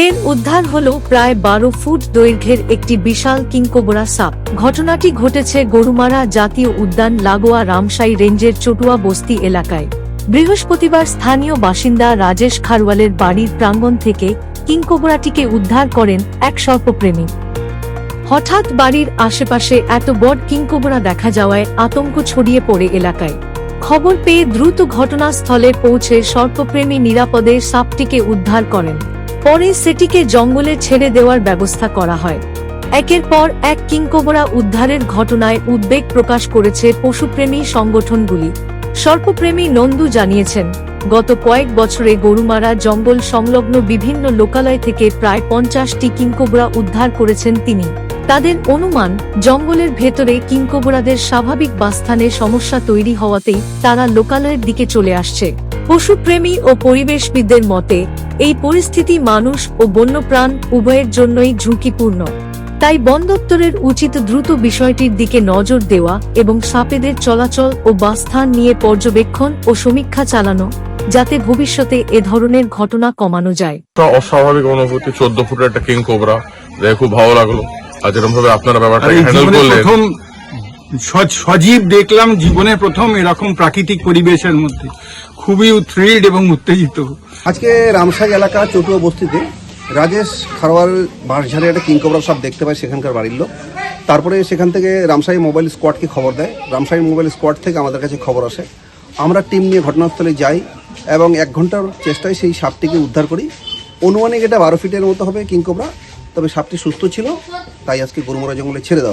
ফের উদ্ধার হল প্রায় বারো ফুট দৈর্ঘ্যের একটি বিশাল কিংকোবরা সাপ। ঘটনাটি ঘটেছে গরুমারা জাতীয় উদ্যান লাগোয়া রামসাই রেঞ্জের চটুয়া বস্তি এলাকায়। বৃহস্পতিবার স্থানীয় বাসিন্দা রাজেশ খারওয়ালের বাড়ির প্রাঙ্গণ থেকে কিংকোবরাটিকে উদ্ধার করেন এক সর্পপ্রেমী। হঠাৎ বাড়ির আশেপাশে এত বড় কিংকোবরা দেখা যাওয়ায় আতঙ্ক ছড়িয়ে পড়ে এলাকায়। খবর পেয়ে দ্রুত ঘটনাস্থলে পৌঁছে সর্পপ্রেমী নিরাপদে সাপটিকে উদ্ধার করেন। পরে সেটিকে জঙ্গলে ছেড়ে দেওয়ার ব্যবস্থা করা হয়। একের পর এক কিংকোবরা উদ্ধারের ঘটনায় উদ্বেগ প্রকাশ করেছে পশুপ্রেমী সংগঠনগুলি। সর্পপ্রেমী নন্দু জানিয়েছেন, গত কয়েক বছরে গরুমারা জঙ্গল সংলগ্ন বিভিন্ন লোকালয় থেকে প্রায় পঞ্চাশটি কিংকোবরা উদ্ধার করেছেন তিনি। তাদের অনুমান, জঙ্গলের ভেতরে কিংকোবরাদের স্বাভাবিক বাসস্থানে সমস্যা তৈরি হওয়াতেই তারা লোকালয়ের দিকে চলে আসছে। পশুপ্রেমী ও পরিবেশবিদদের মতে এই পরিস্থিতি মানুষ ও বন্যপ্রাণ উভয়ের জন্যই ঝুঁকিপূর্ণ। তাই বন দপ্তরের উচিত দ্রুত বিষয়টির দিকে নজর দেওয়া এবং সাপেদের চলাচল ও বাসস্থান নিয়ে পর্যবেক্ষণ ও সমীক্ষা চালানো যাতে ভবিষ্যতে এ ধরনের ঘটনা কমানো যায়। অস্বাভাবিক অনুভূতি চোদ্দ ফুটের একটা কিং কোবরা দেখে খুব ভালো লাগল। আর যেরকম ভাবে আপনারা ব্যাপারটা হ্যান্ডেল করলেন। প্রথম স- সজীব দেখলাম জীবনে প্রথম এরকম প্রাকৃতিক পরিবেশের মধ্যে। খুবই থ্রিল্ড এবং উত্তেজিত। আজকে রামসাই এলাকা চটুয়া বস্তিতে রাজেশ খারওয়াল বাঁশঝাড়ে একটা কিংকবরা সব দেখতে পায় সেখানকার বাড়ির লোক। তারপরে সেখান থেকে রামসাই মোবাইল স্কোয়াডকে খবর দেয়। রামসাই মোবাইল স্কোয়াড থেকে আমাদের কাছে খবর আসে। আমরা টিম নিয়ে ঘটনাস্থলে যাই এবং এক ঘণ্টার চেষ্টায় সেই সাপটিকে উদ্ধার করি। অনুমানিক এটা বারো ফিটের মতো হবে কিংকবরা তবে সাপটি সুস্থ ছিল, তাই আজকে গরুমরা জঙ্গলে ছেড়ে দেওয়া